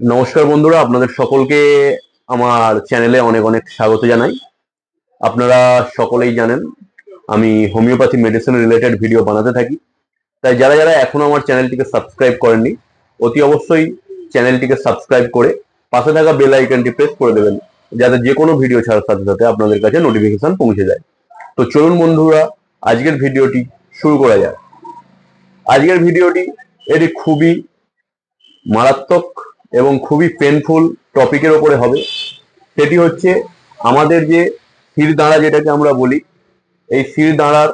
নমস্কার বন্ধুরা, আপনাদের সকলকে আমার চ্যানেলে অনেক অনেক স্বাগত জানাই। আপনারা সকলেই জানেন, আমি হোমিওপ্যাথি মেডিসিন রিলেটেড ভিডিও বানাতে থাকি। তাই যারা যারা এখনও আমার চ্যানেলটিকে সাবস্ক্রাইব করেননি, অতি অবশ্যই চ্যানেলটিকে সাবস্ক্রাইব করে পাশে থাকা বেল আইকনটি প্রেস করে দেবেন, যাতে যে কোনো ভিডিও ছাড়ার সাথে সাথে আপনাদের কাছে নোটিফিকেশন পৌঁছে যায়। তো চলুন বন্ধুরা, আজকের ভিডিওটি শুরু করা যাক। আজকের ভিডিওটি এটি খুবই মারাত্মক এবং খুবই পেনফুল টপিকের ওপরে হবে। সেটি হচ্ছে আমাদের যে শির দাঁড়া যেটাকে আমরা বলি, এই শির দাঁড়ার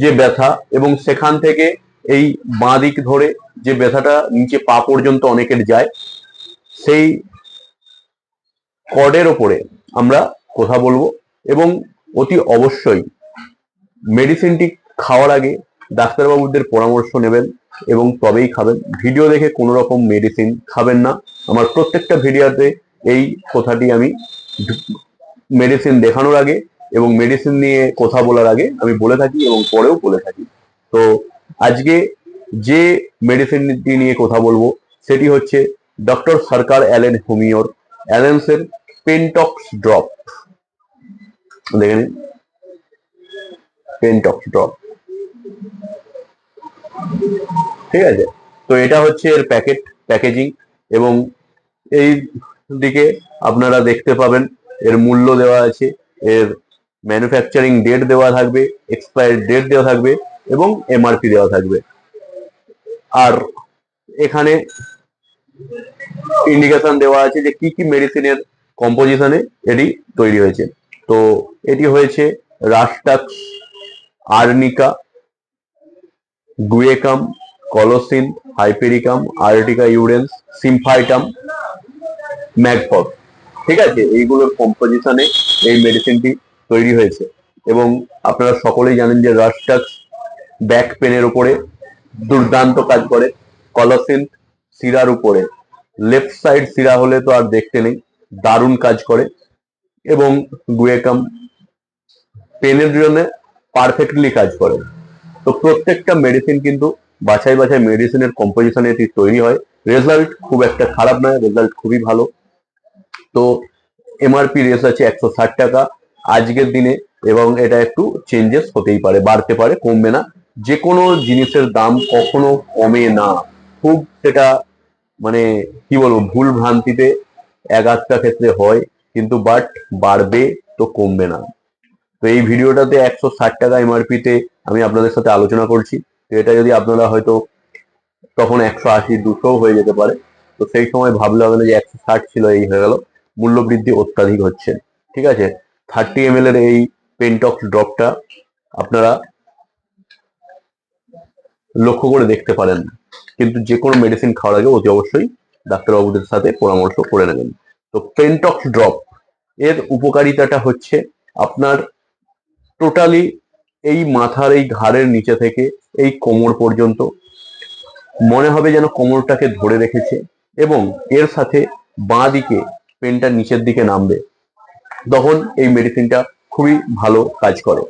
যে ব্যথা এবং সেখান থেকে এই বাঁ দিক ধরে যে ব্যথাটা নিচে পা পর্যন্ত অনেকের যায়, সেই কর্ডের ওপরে আমরা কথা বলব এবং অতি অবশ্যই মেডিসিনটি খাওয়ার আগে ডাক্তারবাবুদের পরামর্শ নেবেন। এবং তবেই খাবেন। ভিডিও দেখে কোনো রকম মেডিসিন খাবেন না। আমার প্রত্যেকটা ভিডিওতে এই কথাটি আমি মেডিসিন দেখানোর আগে এবং মেডিসিন নিয়ে কথা বলার আগে আমি বলে থাকি এবং পরেও বলে থাকি। তো আজকে যে মেডিসিনটি নিয়ে কথা বলব, সেটি হচ্ছে ডক্টর সরকার অ্যালেন হোমিওর অ্যালেন্সের পেন্টক্স ড্রপ। দেখে নিন। Pentox drop. ঠিক আছে? তো এটা হচ্ছে এর প্যাকেট, প্যাকেজিং এবং এই দিকে আপনারা দেখতে পাবেন এর মূল্য দেওয়া আছে, এর ম্যানুফ্যাকচারিং ডেট দেওয়া থাকবে এক্সপায়ার ডেট দেওয়া থাকবে এবং এমআরপি দেওয়া থাকবে। আর এখানে ইন্ডিকেশন দেওয়া আছে যে কি কি মেডিসিনের কম্পোজিশনে এটি তৈরি হয়েছে। তো এটি হয়েছে rhus tox arnica guaiacum, colocynth, hypericum, urtica urens, symphytum mag phos ঠিক আছে? এইগুলোর কম্পোজিশনে এই মেডিসিনটি তৈরি হয়েছে। এবং আপনারা সকলেই জানেন যে রাস্টাক্স ব্যাক পেনের উপরে দুর্দান্ত কাজ করে। কলোসিন সিরার উপরে। লেফট সাইড সিরা হলে তো আর দেখতে নেই, দারুণ কাজ করে। এবং গুয়েকাম পেনের জন্য পারফেক্টলি কাজ করে। তো প্রত্যেকটা মেডিসিন কিন্তু বাছাই বাছাই মেডিসিনের কম্পোজিশনে এটি তৈরি হয়। রেজাল্ট খুব একটা খারাপ নয় রেজাল্ট খুবই ভালো। তো এমআরপি রেস আছে একশো ষাট টাকা আজকের দিনে এবং এটা একটু চেঞ্জেস হতেই পারে, বাড়তে পারে, কমবে না। যে কোনো জিনিসের দাম কখনো কমে না। খুব সেটা মানে কি বলব, ভুল ভ্রান্তিতে এক আধটা ক্ষেত্রে হয়, কিন্তু বাট বাড়বে তো কমবে না। তো এই ভিডিওটাতে একশো ষাট টাকা এমআরপি তে আমি আপনাদের সাথে আলোচনা করছি। তো এটা যদি আপনারা হয়তো তখন একশো আশি দুশো হয়ে যেতে পারে। তো সেই সময় ভাবলে হবে না যে একশো ষাট ছিল, এই হয়ে গেল। মূল্য বৃদ্ধি অত্যাধিক হচ্ছে। ঠিক আছে? থার্টি এম এর এই পেন্টক্স ড্রপটা আপনারা লক্ষ্য করে দেখতে পারেন। কিন্তু যে কোনো মেডিসিন খাওয়ার আগে অতি অবশ্যই ডাক্তারবাবুদের সাথে পরামর্শ করে নেবেন। তো পেন্টক্স ড্রপ, এর উপকারিতাটা হচ্ছে আপনার টোটালি এই মাথার এই ঘাড়ের নিচে থেকে এই কোমর পর্যন্ত মনে হবে যেন কোমরটাকে ধরে রেখেছে এবং এর সাথে বাঁ দিকে পেনটা নিচের দিকে নামবে। তখন এই মেডিসিনটা খুবই ভালো কাজ করে।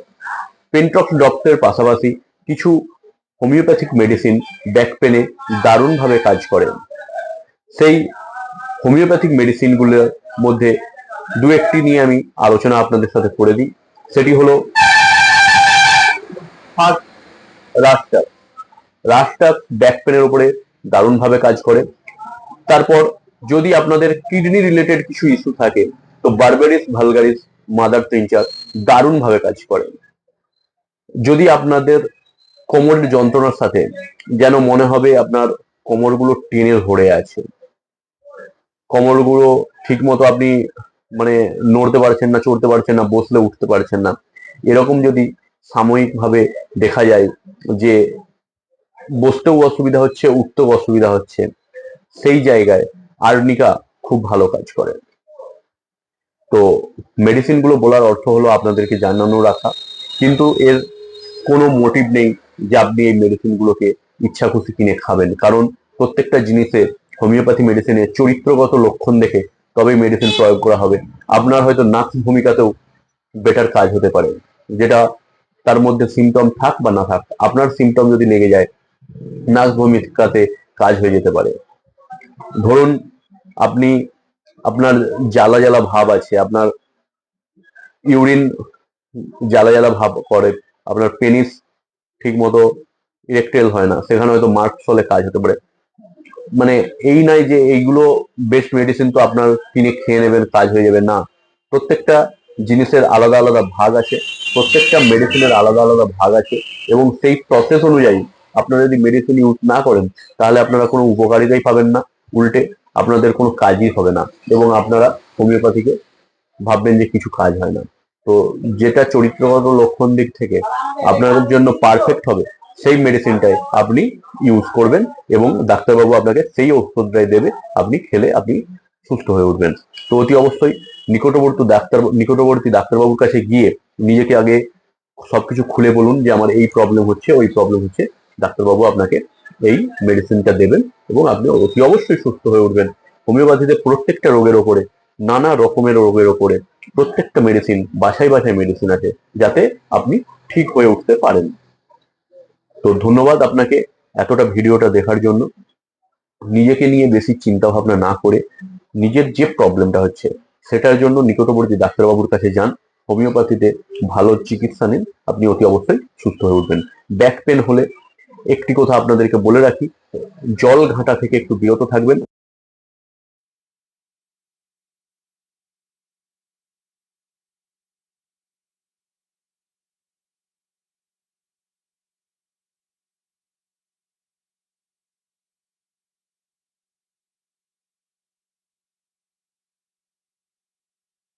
পেন্টক্স ড্রপসের পাশাপাশি কিছু হোমিওপ্যাথিক মেডিসিন ব্যাক পেনে দারুণভাবে কাজ করে। সেই হোমিওপ্যাথিক মেডিসিনগুলোর মধ্যে দু একটি নিয়ে আমি আলোচনা আপনাদের সাথে করে দিই। সেটি হলো ফার্স্ট রাস্টার রাস্টার ব্যাক পেনের উপরে দারুণভাবে কাজ করে। তারপর যদি আপনাদের কিডনি রিলেটেড কিছু ইস্যু থাকে, তো বারবেরিস ভালগারিস মাদার টিঞ্চার দারুণভাবে কাজ করে। যদি আপনাদের কোমরের যন্ত্রণার সাথে যেন মনে হবে আপনার কোমরগুলো টেনে ধরে আছে, কোমরগুলো ঠিক মতো আপনি মানে নড়তে পারছেন না, চড়তে পারছেন না, বসলে উঠতে পারছেন না, এরকম যদি সাময়িকভাবে দেখা যায় যে বসতেও অসুবিধা হচ্ছে, উঠতেও অসুবিধা হচ্ছে। সেই জায়গায় আর্নিকা খুব ভালো কাজ করে। তো মেডিসিনগুলো বলার অর্থ হলো আপনাদেরকে জানানো রাখা। কিন্তু এর কোনো মোটিভ নেই যে আপনি এই মেডিসিন গুলোকে ইচ্ছা খুশি কিনে খাবেন। কারণ প্রত্যেকটা জিনিসের হোমিওপ্যাথি মেডিসিনের চরিত্রগত লক্ষণ দেখে তবেই মেডিসিন প্রয়োগ করা হবে। আপনার হয়তো নার্স ভূমিকাতেও বেটার কাজ হতে পারে। যেটা তার মধ্যে সিমটম থাক বা না থাক, আপনার সিমটম যদি লেগে যায় নার্স ভূমিকাতে কাজ হয়ে যেতে পারে। ধরুন, আপনি, আপনার জ্বালা জ্বালা ভাব আছে, আপনার ইউরিন জ্বালা জ্বালা ভাব করে, আপনার পেনিস ঠিক মতো ইরেকটেল হয় না, সেখানে হয়তো মার্কস হলে কাজ হতে পারে। মানে এই নয় যে এইগুলো বেস্ট মেডিসিন তো আপনার কিনে খেয়ে নেবেন, কাজ হয়ে যাবে, না। প্রত্যেকটা জিনিসের আলাদা আলাদা ভাগ আছে। প্রত্যেকটা মেডিসিনের আলাদা আলাদা ভাগ আছে এবং সেই প্রসেস অনুযায়ী আপনারা যদি মেডিসিন ইউজ না করেন, তাহলে আপনারা কোনো উপকারিতাই পাবেন না। উল্টে আপনাদের কোনো কাজই হবে না এবং আপনারা হোমিওপ্যাথিকে ভাববেন যে কিছু কাজ হয় না। তো যেটা চরিত্রগত লক্ষণ দিক থেকে আপনাদের জন্য পারফেক্ট হবে, সেই মেডিসিনটাই আপনি ইউজ করবেন এবং ডাক্তারবাবু আপনাকে সেই ওষুধটাই দেবে, আপনি খেলে আপনি সুস্থ হয়ে উঠবেন। তো অতি অবশ্যই নিকটবর্তী ডাক্তার, নিকটবর্তী ডাক্তারবাবুর কাছে গিয়ে নিজেকে আগে সবকিছু খুলে বলুন যে আমার এই প্রবলেম হচ্ছে, ওই প্রবলেম হচ্ছে। ডাক্তারবাবু আপনাকে এই মেডিসিনটা দেবেন এবং আপনি অতি অবশ্যই সুস্থ হয়ে উঠবেন। হোমিওপ্যাথিতে প্রত্যেকটা রোগের ওপরে, নানা রকমের রোগের ওপরে প্রত্যেকটা মেডিসিন বাসায় বাসায় মেডিসিন আছে, যাতে আপনি ঠিক হয়ে উঠতে পারেন। তো ধন্যবাদ আপনাকে এতটা ভিডিওটা দেখার জন্য। নিজেকে নিয়ে বেশি চিন্তা ভাবনা না করে নিজের যে প্রবলেমটা হচ্ছে, সেটার জন্য নিকটবর্তী ডাক্তারবাবুর কাছে যান। হোমিওপ্যাথিতে ভালো চিকিৎসা নিন, আপনি অতি অবশ্যই সুস্থ হয়ে উঠবেন। ব্যাক পেন হলে একটি কথা আপনাদেরকে বলে রাখি, জল ঘাটা থেকে একটু বিরত থাকবেন।